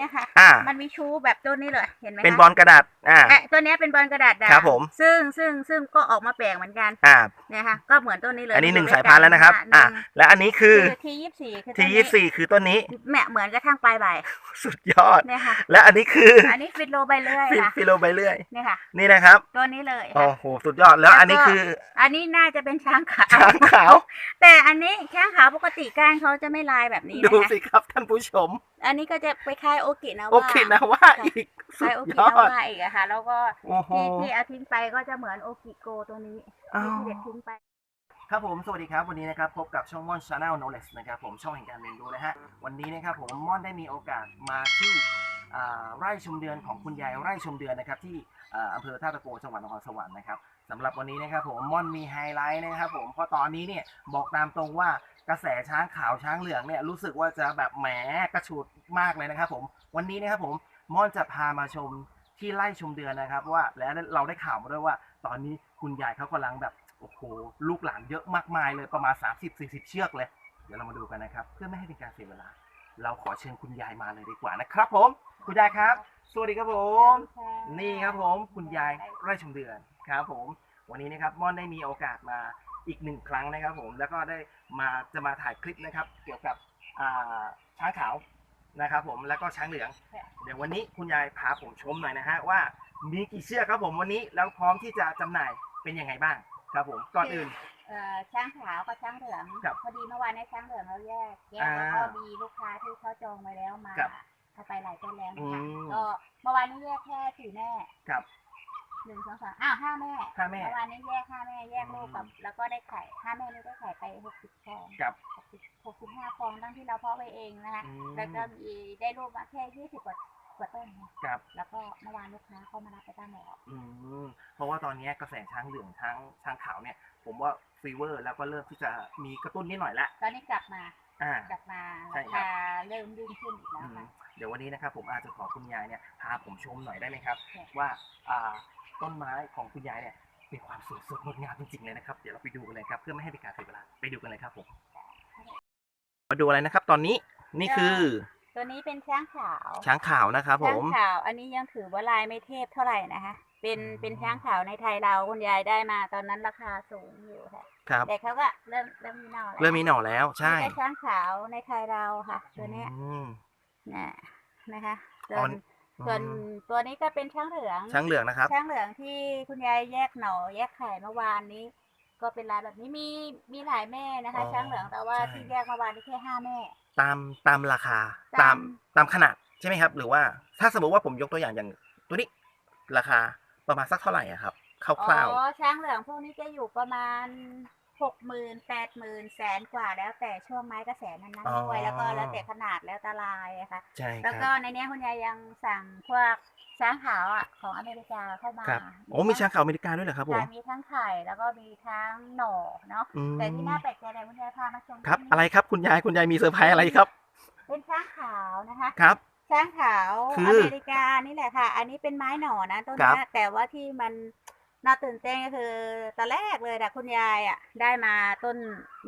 เนี่ยค่ะ อ่า มันมีชูแบบต้นนี้เลยเห็นไหมคะเป็นบอลกระดาษ อ่า เอ๊ะตัวเนี้ยเป็นบอลกระดาษด่างครับผม ซึ่งซึ่งซึ่งก็ออกมาแปลงเหมือนกันอ่า เนี่ยค่ะ ก็เหมือนต้นนี้เลยอันนี้หนึ่งมัสายพันธุ์แล้วนะครับหอ่านึ่งและอันนี้คือคือทียี่สี่คือทียี่สี่คือต้นนี้แม่เหมือนกระทั่งปลายใบสุดยอด เนี่ยค่ะ และอันนี้คืออันนี้ฟิโลใบเลื่อยฟิค่ะฟิโลใบเลื่อย เนี่ยค่ะ นี่นะครับ ตัวนี้เลยโอ้ค่ะโห สุดยอด แล้วอันนี้คืออันนี้น่าจะเป็นช้างขาวช้างขาว แต่อันนี้ช้างขาวปกติก้านเขาจะไม่ลายแบบนี้ดูนะคะสิครับท่านผู้ชม อันนี้ก็จะไปคล้ายโอกินะโอว่าเคนะว่าอีกคสุล้ายดโอกิยอนะดว่าอีกอะค่ะ แล้วก็โอ้โหที่ที่เอาทิ้งไปก็จะเหมือนโอกิโกตัวนี้อ้าวที่เด็ดทิ้งไปครับผมสวัสดีครับวันนี้นะครับพบกับช่องม่อน Channel Knowledge นะครับผมช่องแห่งการเรียนรู้นะฮะวันนี้นะครับผมม่อนได้มีโอกาสมาที่อ่าไร่ชมเดือนของคุณยายไร่ชมเดือนนะครับที่อ่าอำเภอท่าตะโกจังหวัดนครสวรรค์นะครับสำหรับวันนี้นะครับผมม่อนมีไฮไลท์นะครับผมเพราะตอนนี้เนี่ยบอกตามตรงว่า กระแสช้างขาวช้างเหลืองเนี่ยรู้สึกว่าจะแบบแหมกระฉูดมากเลยนะครับผมวันนี้นะครับผมม่อนจะพามาชมที่ไร่ชมเดือนนะครับว่าและเราได้ข่าวมาด้วยว่า ตอนนี้คุณยายเขากำลังแบบโอ้โหลูกหลานเยอะมากมายเลยประมาณ 30-40 เชือกเลย เดี๋ยวเรามาดูกันนะครับ เพื่อไม่ให้เป็นการเสียเวลา เราขอเชิญคุณยายมาเลยดีกว่านะครับ ผม คุณยายครับ สวัสดีครับผม นี่ครับผมคุณยายไร่ชมเดือนครับ ผม วันนี้นะครับม่อนได้มีโอกาสมา อีกหนึ่งครั้งนะครับผมแล้วก็ได้มาจะมาถ่ายคลิปนะครับ เกี่ยวกับอ่าช้างขาวนะครับผมแล้วก็ช้างเหลือง เดี๋ยววันนี้คุณยายพาผมชมหน่อยนะฮะว่ามีกี่เชือกครับผมวันนี้แล้วพร้อมที่จะจำหน่ายเป็นยังไงบ้างครับผมก่อนอื่น เอ่อช้างขาวกับช้างเหลืองครับพอดีเมื่อวานในช้างเหลืองเราแยกแยกอ่าแล้วก็มีลูกค้าที่เขาจองไว้แล้วมาครับเขาไปหลายต้นแล้วนะคะอืมก็เมื่อวานนี้แยกแค่สี่แม่ครับ หนึ่งสองสามอ้าวห้าแม่ห้าแม่ เมื่อวานนี้แยกห้าแม่แยกลูกกับ แล้วก็ได้ไข่ห้าแม่นี่ได้ไข่ไปหกสิบฟองกับ หกสิบหกสิบห้าฟองตั้งที่เราเพาะไว้เองนะคะ อืม แล้วก็มีได้ลูกมาแค่ยี่สิบกว่ากว่าต้นค่ะกับ แล้วก็เมื่อวานลูกค้าเข้ามารับไปตั้งแล้วอืมเพราะว่าตอนนี้กระแสช้างเหลืองช้างช้างขาวเนี่ย ผมว่าฟีเวอร์แล้วก็เริ่มที่จะมีกระตุ้นนิดหน่อยละตอนนี้กลับมาอ่า กลับมาใช่ราครับ คาเริ่มยิ่งขึ้นอีกแล้วอืมค่ะ เดี๋ยววันนี้นะครับผมอาจจะขอคุณยายเนี่ยพาผมชมหน่อยได้ไหมครับ ค่ะ ว่าอ่า ต้นไม้ของคุณยายเนี่ยมีความสวยสดงดงามจริงๆเลยนะครับ เดี๋ยวเราไปดูกันเลยครับ เพื่อไม่ให้เป็นการเสียเวลาไปดูกันเลยครับผมมาดูอะไรนะครับ ตอนนี้นี่คือ ตัวนี้เป็นช้างขาวช้างขาวนะครับผช้างมขาว อันนี้ยังถือว่าลายไม่เทพเท่าไหร่นะคะเป็นอืมเป็นช้างขาวในไทยเราคุณยายได้มาตอนนั้นราคาสูงอยู่ค่ะ ครับ แต่เขาก็เริ่มเริ่มมีหน่อแล้วเริ่มมีหน่อแล้วใช่นี่ก็ช้างขาวในไทยเราค่ะ ตัวเนี้ยอืม นะนะคะส่อ๋วอน ส่วนอืมตัวนี้ก็เป็นช้างเหลืองช้างเหลืองนะครับช้างเหลืองที่คุณยายแยกหน่อแยกไข่เมื่อวานนี้ ก็เป็นลายแบบนี้มีมีหลายแม่นะคะอ๋อช้างเหลืองแต่ว่าใช่ที่แยกเมื่อวานนี้แค่ห้าแม่ ตามตามราคาตาตามมตามขนาดใช่ไหมครับ หรือว่าถ้าสมมติว่าผมยกตัวอย่างอย่างตัวนี้ราคาประมาณสักเท่าไหร่อะครับคอ๋ร่าวอช้างเหลืองพวกนี้จะอยู่ประมาณ หกหมื่นแปดหมื่นแสนกว่าแล้วแต่ช่วงไม้กระแสนั้นนั้นอ๋อด้วยแล้วก็แล้วแต่ขนาดแล้วแตลายอะค่ะๆใช่คแล้วก็รับในเนี้ยคุณยายยังสั่งพวกช้างขาวอะของอเมริกาเข้ามาครับโอ้มีช้างขาวอเมริกาด้วยเหรอครับผมค่ะมีทั้งไข่แล้วก็มีทั้งหน่อเนาะอืมแต่ที่น่าแปลกใจเลยคุณยายพามาชมครับที่นี่อะไรครับคุณยายคุณยายมีเซอร์ไพรส์อะไรครับ เป็นช้างขาวนะคะครับช้างขาวคืออเมริกานี่แหละค่ะ อันนี้เป็นไม้หน่อนะต้นครัเนี้บยแต่ว่าที่มัน น่าตื่นเต้นก็คือตอนแรกเลยนะคุณยายอะ ได้มาต้น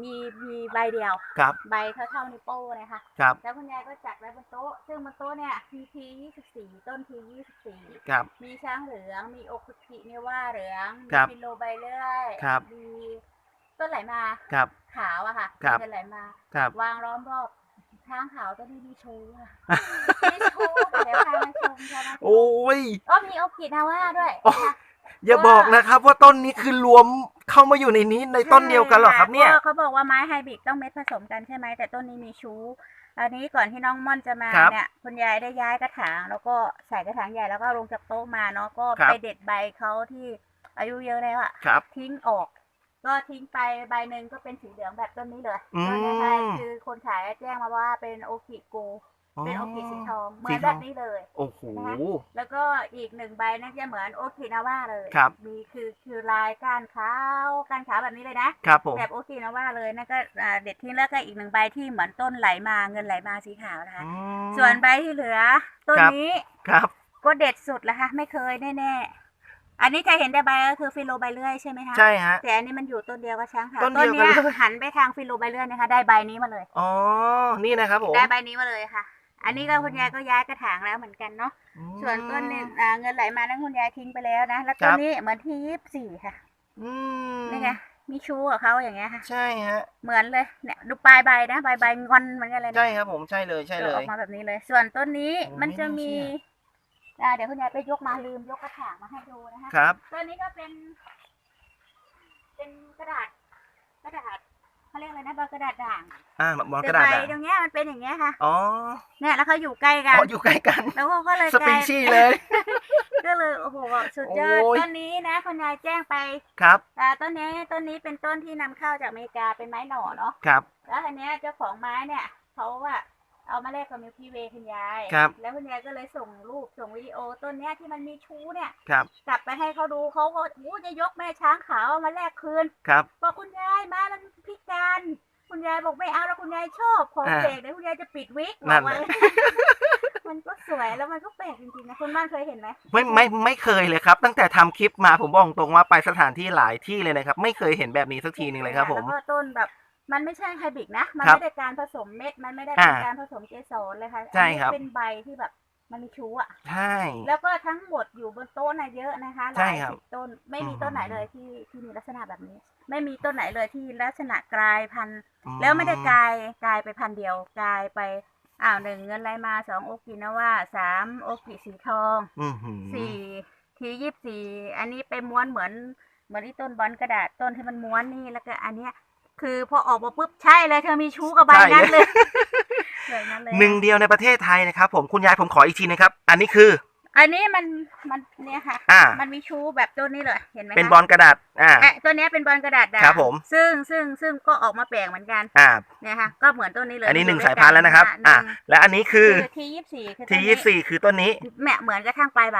มีมีใบเดียว ครับ ใบเท่าเท่านิ้วโป้งเลยค่ะ ครับ แล้วคุณยายก็จัดไว้บนโต๊ะ ซึ่งบนโต๊ะเนี่ยมีทียี่สิบสี่ต้นทียี่สิบสี่ครับ มีช้างเหลือง มีโอคุกิเนว่าเหลืองมีครับฟิโลใบเลื่อยครับ มีต้นไหลมาครับ ขาวอะค่ะครับ เป็นไหลมา ครับ วางล้อมรอบช้างขาวตัวนี้มีชูค่ะ มีชูเดี๋ยวพามาชมพามาชมโอ้ยก็มีโอกินาว่าด้วยโอ้นะคะ อย่าบอกนะครับ ว่าต้นนี้คือรวมเข้ามาอยู่ในนี้ในต้นเดียวกันเหรอครับเนี่ยใช่ะเขาบอกว่าไม้ไฮบริดต้องเม็ดผสมกันใช่ไหมแต่ต้นนี้มีชูอันนี้ก่อนที่น้องม่อนจะมาครับเนี่ยคุณยายได้ย้ายกระถาง แล้วก็ใส่กระถางใหญ่แล้วก็ลงจากโต๊ะมาเนาะก็ครับ ไปเด็ดใบเขาที่อายุเยอะแล้วอะครับ ทิ้งออก ก็ทิ้งไปใบหนึ่งก็เป็นสีเหลืองแบบต้นนี้เลยอืมต้นนี้ค่ะคือคนขายแจ้งมาว่าเป็นโอกิโก เป็นโอกิสีทองเหมือนแบบนี้เลย โอ้โห แล้วก็อีกหนึ่งใบนั่นจะเหมือนโอกินาว่าเลย ครับ มีคือคือลายก้านขาวก้านขาวแบบนี้เลยนะ ครับผม แบบโอกินาว่าเลยนั่นก็อ่าเด็ดทิ้งแล้วก็อีกหนึ่งใบที่เหมือนต้นไหลมาเงินไหลมาสีขาวนะคะอืมส่วนใบที่เหลือต้นครับนี้ ครับ ก็เด็ดสุดแล้วค่ะไม่เคยแน่ๆอันนี้จะเห็นแต่ใบก็คือฟิโลใบเลื่อยใช่ไหมคะใช่ฮะแต่อันนี้มันอยู่ต้นเดียวกับช้างขาวต้นเดียวกันเนี้ยเลยหันไปทางฟิโลใบเลื่อยนะคะ ได้ใบนี้มาเลยอ๋อนี่นะครับผมได้ใบนี้มาเลยค่ะ อันนี้ก็คุณยายก็ย้ายกระถางแล้วเหมือนกันเนาะส่วนต้นนี้อ่าเงินไหลมานั้นคุณยายทิ้งไปแล้วนะ แล้วต้นนี้เหมือนที่ยี่สิบสี่ค่ะ อืมนี่ไง มีชูกับเขาอย่างเงี้ยค่ะ ใช่ฮะ เหมือนเลย เนี่ยดูปลายใบนะใบใบงอนเหมือนกันเลยนะ ใช่ครับผมใช่เลยใช่เลออย กมาแบบนี้เลย ส่วนต้นนี้โอ้มันจะไม่มีน่าเชื่ อ่าเดี๋ยวคุณยายไปยกมาลืมยกกระถางมาให้ดูนะคะครับตัวนี้ก็เป็น เป็นกระดาษ กระดาษ เขาเรียกอะไรนะใบกระดาษด่างอ่ามองกแต่ระดาษใบอะตรงเนี้ยมันเป็นอย่างเงี้ยค่ะอ๋อเนี่ยแล้วเขาอยู่ใกล้กันอ๋ออยู่ใกล้กันแล้วก็เลยสกปีลายชีส์เลยก็เลยโอ้โหแบบสุดยอดโอ้ยต้นนี้นะคุณยายแจ้งไปครับอ่าต้นนี้ต้นนี้เป็นต้นที่นำเข้าจากอเมริกาเป็นไม้หน่อเนาะครับ แล้วอันเนี้ยเจ้าของไม้เนี่ยเขาว่า เอามาแลกกับมิลพีเวย์คุณยาย ครับ แล้วคุณยายก็เลยส่งรูปส่งวิดีโอต้นเนี้ยที่มันมีชู้เนี่ย ครับ กลับไปให้เขาดูเขาก็อู้จะยกแม่ช้างขาวเอามาแลกคืน ครับ บอกคุณยายไม้มันพิการ คุณยายบอกไม่เอาแล้วคุณยายชอบของอ่าเด็กเดี๋ยวคุณยายจะปิดวิกนั่นบอกแหว่าละ มันก็สวยแล้วมันก็แปลกจริงๆนะคุณบ้านเคยเห็นไหมไม่ไม่ไม่เคยเลยครับ ตั้งแต่ทำคลิปมาผมบอกตรงว่าไปสถานที่หลายที่เลยนะครับ ไม่เคยเห็นแบบนี้สักทีหนึงเลยครับผม แล้วก็ต้นแบบ มันไม่ใช่ไฮบริดนะ มันครับไม่ได้การผสมเม็ด มันไม่ได้เป็นอ่าการผสมเกสรเลยค่ะใช่ครับอันนี้เป็นใบที่แบบมันมีชูอะ ใช่ แล้วก็ทั้งหมดอยู่บนโต๊ะนะเยอะนะคะหใช่ลายครับสิบต้น ไม่มีอืม ต้นไหนเลยที่ที่มีลักษณะแบบนี้ ไม่มีต้นไหนเลยที่ลักษณะกลายพันธุ์ อืแล้วไม่ได้กลายกลายไปพันธุ์เดียวกลายไปอ้าวหนึ่งเงินไรมาสองโอกินาว่าสามโอกิสีทองอื้อหือสี่ทียี่สี่อันนี้ไปม้วนเหมือนเหมือนที่ต้นบอลกระดาษต้นที่มันม้วนนี่แล้วก็อันเนี้ย คือพอออกมาปุ๊บใช่เลยเธอมีชู้กับใบนั้นเลยเลยนั้นเลยหนึ่งเดียวในประเทศไทยนะครับผมคุณยายผมขออีกทีนะครับ อันนี้คือ อันนี้มันมันเนี่ยค่ะ อ่ามันมีชู้แบบต้นนี้เลยเห็นไหมคะเป็นบอลกระดาษ อ่าเอ๊ะตัวเนี้ยเป็นบอลกระดาษด่างครับผม ซึ่งซึ่งซึ่งก็ออกมาแปลกเหมือนกันอ่า เนี่ยค่ะ ก็เหมือนต้นนี้เลยอันนี้หนึ่งยู่สายพันธุ์แล้วนะครับหอ่านึ่งและอันนี้คือคือทียี่สี่คือทียี่สี่คือต้นนี้แม่เหมือนกระทั่งปลายใบ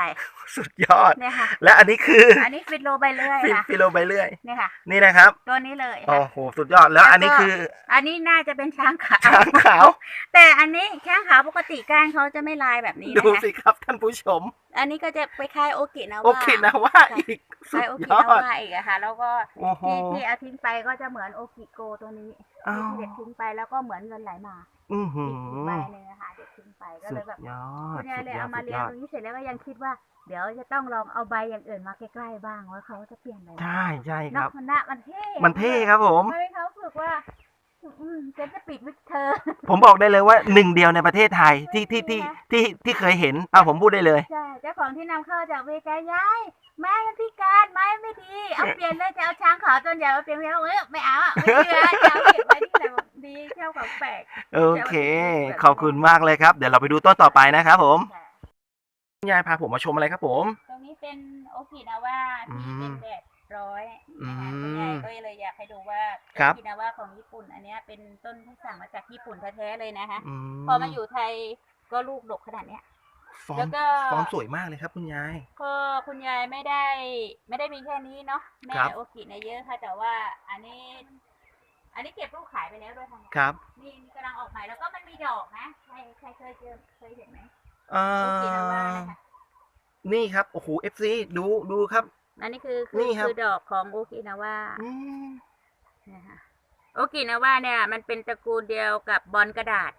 สุดยอด เนี่ยค่ะ และอันนี้คืออันนี้ฟิโลใบเลื่อยฟิค่ะฟิโลใบเลื่อย เนี่ยค่ะ นี่นะครับ ตัวนี้เลยโอ้ค่ะ โห สุดยอด แล้วอันนี้คืออันนี้น่าจะเป็นช้างขาวช้างขาว แต่อันนี้ช้างขาวปกติก้านเขาจะไม่ลายแบบนี้ดูนะคะสิครับท่านผู้ชมอันนี้ก็จะไปคล้ายโอกินะโอว่าเคนะว่าอีกคสุล้ายดโอกิยนะอดว่าอีกอะค่ะ แล้วก็โอ้โห ที่ที่เอาทิ้งไปก็จะเหมือนโอกิโกตัวนี้อ้าวที่เด็ดทิ้งไปแล้วก็เหมือนเงินไหลมาอือหือีกอีกใบอหนึ่งอะค่ะเด็ดทิ้งไปก็สุเลดยแบบ ยอคุดณยายสุดเลยยอเอาดมาสุดเลี้ยยงอดตรงนี้เสร็จแล้วก็ยังคิดว่า เดี๋ยวจะต้องลองเอาใบอย่างอื่นมาใกล้ๆบ้างว่าเขาจะเปลี่ยนไปไหมใช่ใช่คเนาะรับมันน่ามันเท่มันเท่ครับผมเฮ้ยเขาฝึกว่า อืมฉันจะปิดวิกเธอ ผมบอกได้เลยว่าหนึ่งเดียวในประเทศไทยที่ที่ที่ที่ที่เคยเห็นเอาผมพูดได้เลย ใช่เจ้าของที่นำเข้าจากอเมริกาย้ายไม้มันพิการไม้ไม่ดีเอาเปลี่ยนเลยจะเอาช้างขาวต้นใหญ่มาเปลี่ยนแล้วเอ้ยไม่เอาอะไม่เชื่อจะเอาเก็บไว้ที่ไหนบอกดีเช่าของแปลก โอเค ขอบคุณมากเลยครับ เดี๋ยวเราไปดูต้นต่อไปนะครับผมค่ะคุณยายพาผมมาชมอะไรครับผม ตรงนี้เป็นโอกินาว่าที่เป็นแบบร้อยอืนะคะมคุณยายก็เลยอยากให้ดูว่าครับ โอกินาว่าของญี่ปุ่นอันเนี้ย เป็นต้นที่สั่งมาจากญี่ปุ่นแท้ๆเลยนะคะอืพอมาอยู่ไทยก็ลูกดกขนาดเนี้ยฟอแล้ร์มวก็ฟอร์มสวยมากเลยครับ คุณยายก็คุณยายไม่ได้ ไม่ได้มีแค่นี้เนาะแม่ครับโอกิเนี่ยเยอะค่ะ แต่ว่าอันนี้ อันนี้เก็บลูกขายไปแล้วด้วยทางครับนี่นี่กำลังออกใหม่แล้วก็มันมีดอกนะใครใครเคยเจอเคยเห็นไหมเอ่โอกินาว่าอนะคะนี่ครับโอ้โห FC ดูดูครับ อันนี้คือคืนี่อครับคือดอกของโอกินาว่าอืมนะคะ โอกินาว่าเนี่ย มันเป็นตระกูลเดียวกับบอลกระดาษ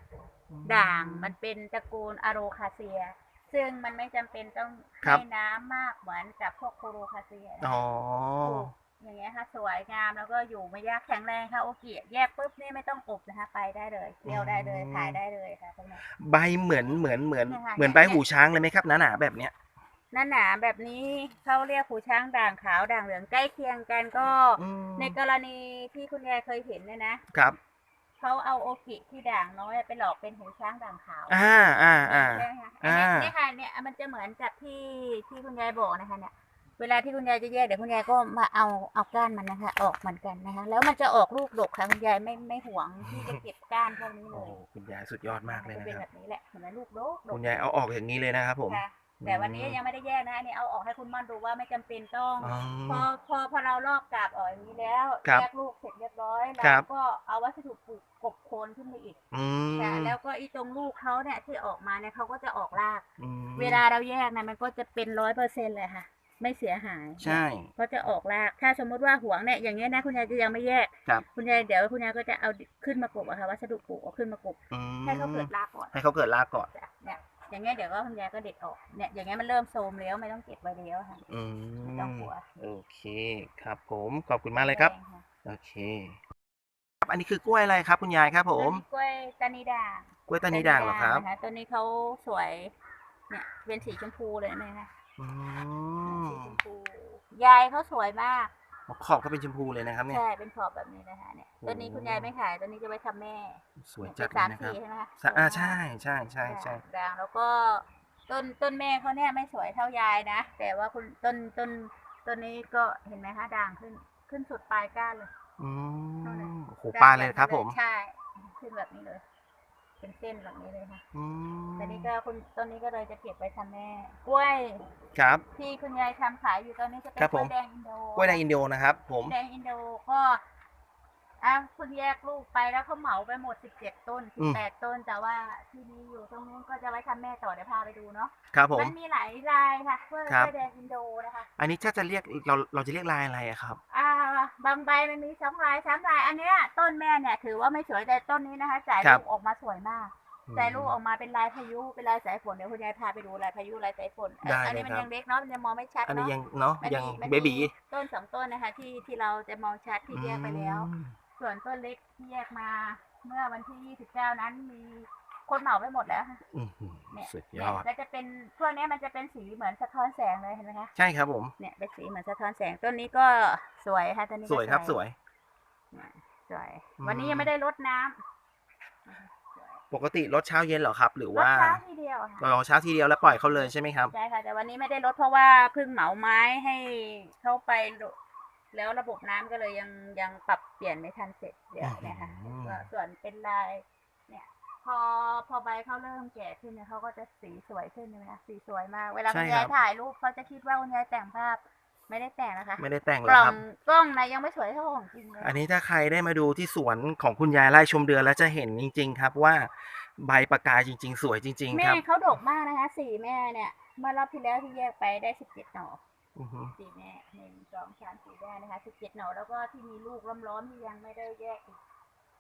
ด่างมันเป็นตระกูลอะโรคาเซีย ซึ่งมันไม่จำเป็นต้องครับ ให้น้ำมากเหมือนกับพวกโคโรคาเซียนะอ๋อ ปลูกอย่างเงี้ยค่ะ สวยงามแล้วก็อยู่ไม่ยากแข็งแรงค่ะโอเกิแยกปุ๊บนี่ไม่ต้องอบนะคะไปได้เลยเที่ยวได้เลยอืม ขายได้เลยค่ะตรงนี้ ใบเหมือนเหมือนเหมือนเนี่ยค่ะ เหมือนใบหูช้างเลยไหมครับหนาๆแบบเนี้ย หน้าหนาแบบนี้เขาเรียกหูช้างด่างขาวด่างเหลืองใกล้เคียงกันก็ อืมในกรณีที่คุณยายเคยเห็นเนี่ยนะครับ เขาเอาโอกิที่ด่างน้อยไปหลอกเป็นหูช้างด่างขาวอ่าอ่าอ่า ใช่ไหมคะอันนี้อ่า เนี่ยค่ะเนี่ยมันจะเหมือนกับที่ที่คุณยายบอกนะคะเนี่ย เวลาที่คุณยายจะแยกเดี๋ยวคุณยายก็มาเอาเอาก้านมันนะคะ ออกเหมือนกันนะคะ แล้วมันจะออกลูกดกค่ะคุณยายไม่ไม่หวงที่จะเก็บก้านพวกนี้เลโอ้ยคุณยายสุดยอดมากเลยมันนะจะเป็นคแบรับบนี้แหละเห็นไหมลูกดกดกคุณยายเอาออกอย่างนี้เลยนะครับผม ค่ะ แต่วันนี้ยังไม่ได้แยกนะอันนี้เอาออกให้คุณม่อนดูว่าไม่จำเป็นต้อง อ๋อ พอพอพอเราลอกกาบออกอย่างนี้แล้วครับแยกลูกเสร็จเรียบร้อยครัเราบ ก็เอาวัสดุปลูกกบโคนขึ้นไปอีกอืมค่ะแล้วก็อีตรงลูกเขาเนี่ยที่ออกมาเนี่ยเขาก็จะออกราก อืมเวลาเราแยกนะมันก็จะเป็นร้อยเปอร์เซ็นเลยค่ะ ไม่เสียหายใช่เขาจะออกราก ถ้าสมมุติว่าหวงเนี่ยอย่างเงี้ยนะคุณยายจะยังไม่แยกครับ คุณยายเดี๋ยวคุณยายก็จะเอาขึ้นมากบอะค่ะวัสดุปลูกเอาขึ้นมากบอืมให้เขาเกิดรากก่อน ให้เขาเกิดรากก่อน จ้ะเนี่ย อย่างเงี้ยเดี๋ยวก็คุณยายก็เด็ดออกเนี่ยอย่างเงี้ยมันเริ่มโทรมแล้วไม่ต้องเก็บไว้แล้วค่ะอืไม่ต้องมกลัวโอเคครับผมขอบคุณมากเลยครับ แดงะโอเค ครับอันนี้คือกล้วยอะไรครับ คุณยายครับ ผมต้นกล้วยตานีด่างกล้วยตานีด่างเหรอครับนะคะต้นนี้เขาสวยเนี่ยเป็นสีชมพูเลยไหมคะอืมสีชมพูยายเขาสวยมาก ขอบก็เป็นชมพูเลยนะครับเนี่ย ใช่เป็นขอบแบบนี้นะคะเนี่ยโอ้ ต้นนี้คุณยายไม่ขายต้นนี้จะไว้ทำแม่สวยจัดเป็นเลสายมนะครับสีใช่ไหมคะสะอ่าใช่ใช่ใช่ใช่ด่างแล้วก็ต้นต้นแม่เขาเนี่ยไม่สวยเท่ายายนะ แต่ว่าคุณต้นต้นต้นนี้ก็เห็นไหมคะด่างขึ้นขึ้นสุดปลายก้านเลยอืเท่านั้มนโอ้โหปลาเลยครับผม ใช่ขึ้นแบบนี้เลย เป็นเส้นแบบนี้เลยค่ะอืมแต่นี้ก็คุณต้นนี้ก็เลยจะเก็บไว้ทำแม่กล้วยครับ ที่คุณยายทำขายอยู่ตอนนี้จะเป็นครับกล้ผวมยแดงอินโดกล้วยแดงอินโดนะครับ ผม แดงอินโดก็ อะคุณแยกลูกไปแล้วเขาเหมาไปหมดสิบเจ็ดต้นสิบแปดต้น แต่ว่าที่นี่อยู่ตรงนู้นก็จะไว้ทำแม่ต่อเดี๋ยวพาไปดูเนาะครับผม มันมีหลายลายค่ะกล้วยครักบล้วยแดงอินโดนะคะ อันนี้ถ้าจะเรียกเราเราจะเรียกลายอะไรอะครับ อ่าบางใบมันมีสองลายสามลาย อันเนี้ยต้นแม่เนี่ยถือว่าไม่สวยแต่ต้นนี้นะคะจ่ายครัลูบ กออกมาสวยมากจ่ายลูกออกมาเป็นลายพายุเป็นลายสายฝนเดี๋ยวคุณยายพาไปดูลายพายุลายสายฝนเอ่อได้อันนี้เลยมันครับ ยังเล็กเนาะมันยังมองไม่ชัดอันนี้เนาะยังเนาะมันยังมีมันเบมีบีต้นสองต้นนะคะ ที่ที่เราจะมองชัดที่แยกไปแล้ว อืม ส่วนต้นเล็กที่แยกมา เมื่อวันที่ 29 นั้นมีคนเหมาไปหมดแล้วค่ะอื้อหือเนี่ยสุดยเนี่ยอดก็จะเป็นพวกเนี้ยมันจะเป็นสีเหมือนสะท้อนแสงเลยเห็นไหมคะ ใช่ครับผม เนี่ยเป็นสีเหมือนสะท้อนแสงต้นนี้ก็สวยค่ะต้นนี้สก็วยครับสวย สวย อืม วันนี้ยังไม่ได้รดน้ำปกติรถเช้าเย็นเหรอครับ หรือรดว่าเช้าทีเดียวค่ะ เราเช้าทีเดียวแล้วปล่อยเขาเลยใช่ไหมครับ ใช่ค่ะแต่วันนี้ไม่ได้ลดเพราะว่าเพิ่งเหมาไม้ให้เข้าไปล แล้วระบบน้ำก็เลยยังยังปรับเปลี่ยนไม่ทันเสร็จเดี๋ยวเนี่ยค่ะอืม ก็ส่วนเป็นลายเนี่ย พอพอใบเขาเริ่มแก่ขึ้นเนี่ยเขาก็จะสีสวยขึ้นเลยนะสีสวยมาก เวลาใช่คุณครัยายบถ่ายรูปเขาจะคิดว่าคุณยายแต่งภาพไม่ได้แต่งนะคะไม่ได้แต่งหรกอกล่อครังบกล้องนะยังไม่สวยเท่าของจริงเลย อันนี้ถ้าใครได้มาดูที่สวนของคุณยายไร่ชมเดือนแล้วจะเห็นจริง ๆ ครับว่าใบประกายจริง ๆ สวยจริง ๆ คแม่รับ เขาดกมากนะคะ สี่แม่เนี่ยเมื่อรอบที่แล้วที่แยกไปได้สิบเจ็ดหน่ออือหือ สี่แม่หนึ่งสองสามสี่ได้นะคะสิบเจ็ดหน่อแล้วก็ที่มีลูกล้อมๆที่ยังไม่ได้แยกอีก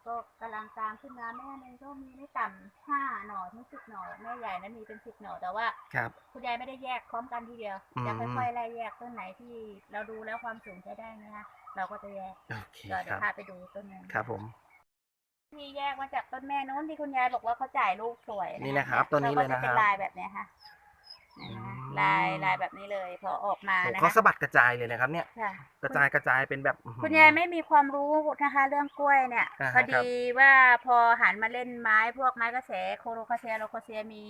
ก็กำลังตามขึ้นมาแม่หนึ่งก็มีไม่ต่ำห้าหน่อถึงสิบหน่อแม่ใหญ่นั้นมีเป็นสิบหน่อแต่ว่าครับคุณยายไม่ได้แยกพร้อมกันทีเดียวอืมจะค่อยๆไล่แยกต้นไหนที่เราดูแล้วความสูงใช้ได้นะคะเราก็จะแยกโอเคก็เดี๋คยวรับพาไปดูต้นนึงครับผม ที่แยกมาจากต้นแม่นู้นที่คุณยายบอกว่าเขาจ่ายลูกสวยนี่นะครับต้นนี้เลยนะขาก็จครับเป็นลายแบบเนี้ยค่ะนะอืคะม ลายลายแบบนี้เลย พอออกมาโอ้นะเขาคะสะบัดกระจายเลยนะครับ เนี่ยค่ะ กระจายกระจายเป็นแบบอื้อหือคุณยายไม่มีความรู้นะคะ เรื่องกล้วยเนี่ยอ่าฮะพอดีว่าพอหันมาเล่นไม้พวกไม้กระแสโคโรคาเซียโลคาเซียมี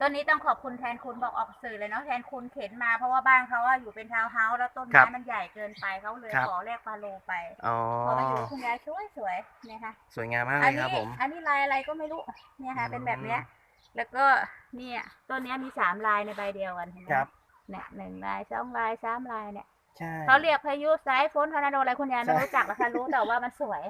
ต้นนี้ต้องขอบคุณแทนคุณบอกออกสื่อเลยเนาะแทนคุณเข็นมาเพราะว่าบ้านเขาอะอยู่เป็นทาวน์เฮาส์แล้วต้นครัไม้บมันใหญ่เกินไปเขาเลยครับ ขอแลกฟาโลไปอ๋อ พอมาอยู่คุณยายสวยสวยๆเนี่ยค่ะสวยงามมากอัเลยนี้ครับผม อันนี้ลายอะไรก็ไม่รู้เนี่ยค่ะอืมเป็นแบบเนี้ย แล้วก็เนี่ยต้นเนี้ยมีสามลายในใบเดียวกันเห็นไหมครับ เนี่ยหนึ่งลายสองลายสามลายเนี่ยใช่เขาเรียกพายุสายฝนทอร์นาโดอะไรคุณยายไม่ใช่รู้จักหรอกค่ะรู้แต่ว่ามันสวย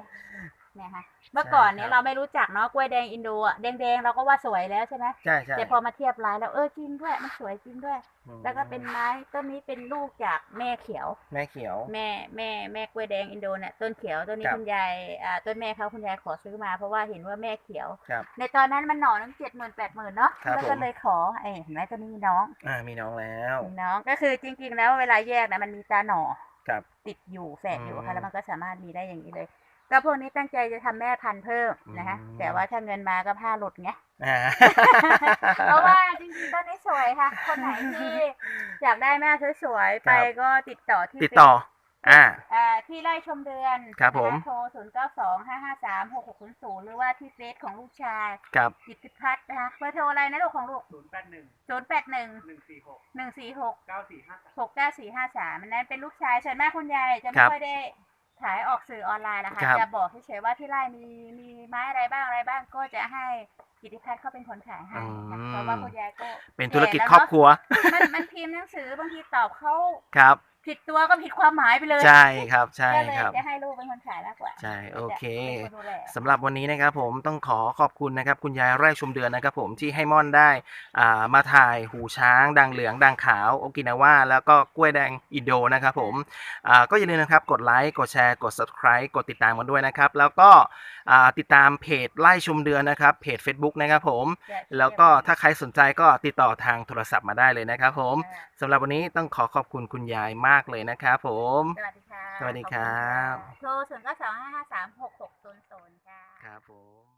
เนี่ยค่ะ เมื่อก่อนเนี่ยครับเราไม่รู้จักเนาะกล้วยแดงอินโดอะแดงๆเราก็ว่าสวยแล้วใช่ไหมใช่ใช่แต่พอมาเทียบลายแล้วเออจริงด้วยมันสวยจริงด้วยอืมแล้วก็เป็นไม้ต้นนี้เป็นลูกจากแม่เขียว แม่เขียว แม่แม่แม่กล้วยแดงอินโดเนี่ยต้นเขียวต้นนี้ครับคุณยายอ่าต้นแม่เขาคุณยายขอซื้อมาเพราะว่าเห็นว่าแม่เขียวครับในตอนนั้นมันหน่อตั้งเจ็ดหมื่นแปดหมื่นเนาะครับแล้วผก็มเลยขอเอ้ยเห็นไหมต้นนี้มีน้อง อ่ามีน้องแล้วมีน้องก็คือจริง ๆ แล้วเวลาแยกนะมันมีตาหน่อครับติดอยู่แฝดอยู่อืมค่ะแล้วมันก็สามารถมีได้อย่างนี้เลย ก็พวกนี้ตั้งใจจะทำแม่พันธุ์เพิ่มนะคะ อืม แต่ว่าถ้าเงินมาก็ผ้าหลุดไง อ่า เพราะว่าจริงๆต้นนี้สวยค่ะ คนไหนที่อยากได้แม่สวยๆครัไปบก็ติดต่อที่ติดต่อ อ่าอ่าที่ไร่ชมเดือนครับผม นะะโทรศูนย์เก้าสองห้าห้าสามหกหกศูนย์ศูนย์หรือว่าที่เฟซของลูกชายครับกิตติพัฒน์นะคะเบอร์โทรอะไรนะลูกของลูก ศูนย์แปดหนึ่งศูนย์แปดหนึ่งหนึ่งสี่หกหนึ่งสี่หกเก้าสี่ห้าสามหกเก้าสี่ห้าสามอันนั้นเป็นลูกชายส่วนมากคุณยายจะคไม่รับ ค่อยได้ ขายออกสื่อออนไลน์นะคะครับ จะบอกเฉยๆว่าที่ไร่มีมีไม้อะไรบ้างอะไรบ้างก็จะให้กิติพัฒน์เขาเป็นคนขายให้นะเพราะว่าคุณยายก็เป็นธุรกิจแก่แล้วครอบครัวมันมันพิมพ์หนังสือบางทีตอบเขา ครับพิ ผิดตัวก็ผิดความหมายไปเลยใช่ครับใช่ก็เลยครับจะให้ลูกเป็นคนขายมากกว่าใช่โอเคจะเป็นนดูแลสำหรับวันนี้นะครับผมต้องขอขอบคุณนะครับ คุณยายไร่ชมเดือนนะครับ ผมที่ให้ม่อนได้อ่ามาถ่ายหูช้างดังเหลืองดังขาวโอกินาว่าแล้วก็กล้วยแดงอินโดนะครับผมอ่าก็อย่าลืมนะครับกดไลค์กดแชร์กด subscribe กดติดตามกันด้วยนะครับ แล้วก็อ่าติดตามเพจไร่ชมเดือนนะครับเพจ Facebook นะครับผม แล้วก็ถ้าใครสนใจก็ติดต่อทางโทรศัพท์มาได้เลยนะครับ ผมสำหรับวันนี้ต้องขอขอบคุณคุณยายมากเลยนะครับผม สวัสดีค่ะสวัสดีครับขอณค่ะโทรศูนย์เก้าสองห้าห้าสามหกหกศูนย์ศูนย์ค่ะ ครับผม